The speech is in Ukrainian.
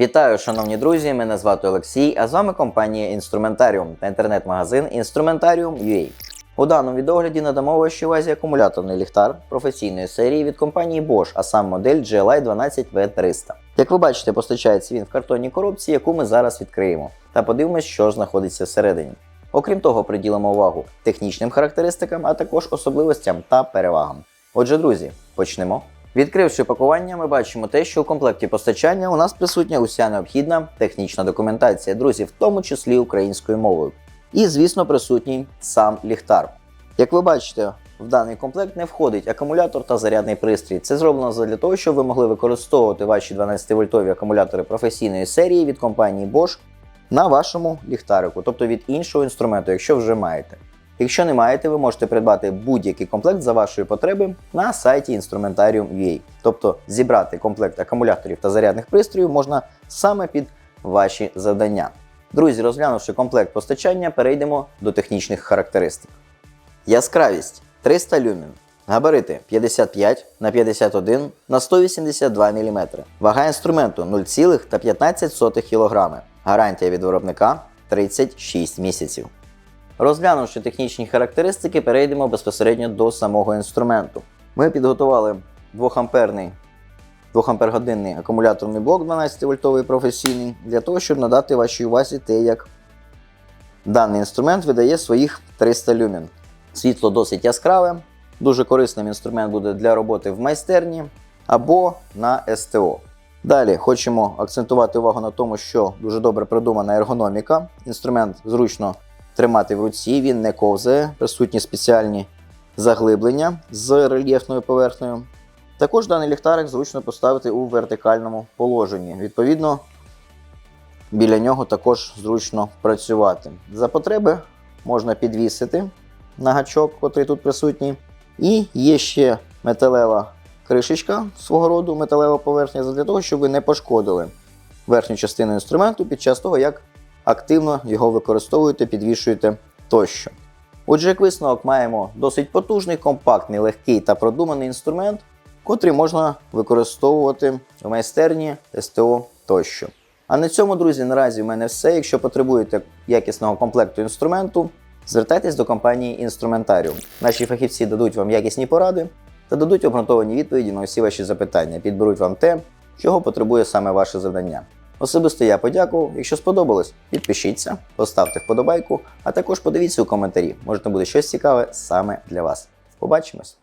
Вітаю, шановні друзі! Мене звати Олексій, а з вами компанія Інструментаріум та інтернет-магазин Instrumentarium.ua. У даному відогляді надамо вашій увазі акумуляторний ліхтар професійної серії від компанії Bosch, а сам модель GLI 12V300. Як ви бачите, постачається він в картонній коробці, яку ми зараз відкриємо, та подивимось, що знаходиться всередині. Окрім того, приділимо увагу технічним характеристикам, а також особливостям та перевагам. Отже, друзі, почнемо. Відкривши пакування, ми бачимо те, що у комплекті постачання у нас присутня уся необхідна технічна документація, друзі, в тому числі українською мовою. І, звісно, присутній сам ліхтар. Як ви бачите, в даний комплект не входить акумулятор та зарядний пристрій. Це зроблено для того, щоб ви могли використовувати ваші 12-вольтові акумулятори професійної серії від компанії Bosch на вашому ліхтарику, тобто від іншого інструменту, якщо вже маєте. Якщо не маєте, ви можете придбати будь-який комплект за вашої потреби на сайті Instrumentarium.ua. Тобто зібрати комплект акумуляторів та зарядних пристроїв можна саме під ваші завдання. Друзі, розглянувши комплект постачання, перейдемо до технічних характеристик. Яскравість 300 люмен. Габарити 55 на 51 на 182 мм. Вага інструменту 0,15 кг. Гарантія від виробника 36 місяців. Розглянувши технічні характеристики, перейдемо безпосередньо до самого інструменту. Ми підготували 2-амперний 2 акумуляторний блок 12-вольтовий професійний для того, щоб надати вашій увазі те, як даний інструмент видає своїх 300 люмен. Світло досить яскраве, дуже корисним інструмент буде для роботи в майстерні або на СТО. Далі хочемо акцентувати увагу на тому, що дуже добре придумана ергономіка. Інструмент зручно тримати в руці, він не ковзає, присутні спеціальні заглиблення з рельєфною поверхнею. Також даний ліхтарик зручно поставити у вертикальному положенні. Відповідно, біля нього також зручно працювати. За потреби можна підвісити на гачок, котрий тут присутній. І є ще металева кришечка свого роду, металева поверхня, для того, щоб ви не пошкодили верхню частину інструменту під час того, як активно його використовуєте, підвішуєте тощо. Отже, як висновок, маємо досить потужний, компактний, легкий та продуманий інструмент, котрий можна використовувати в майстерні, СТО тощо. А на цьому, друзі, наразі в мене все. Якщо потребуєте якісного комплекту інструменту, звертайтесь до компанії Інструментаріум. Наші фахівці дадуть вам якісні поради та дадуть обґрунтовані відповіді на усі ваші запитання, підберуть вам те, чого потребує саме ваше завдання. Особисто я подякував. Якщо сподобалось, підпишіться, поставте вподобайку, а також подивіться у коментарі. Може, там буде щось цікаве саме для вас. Побачимось!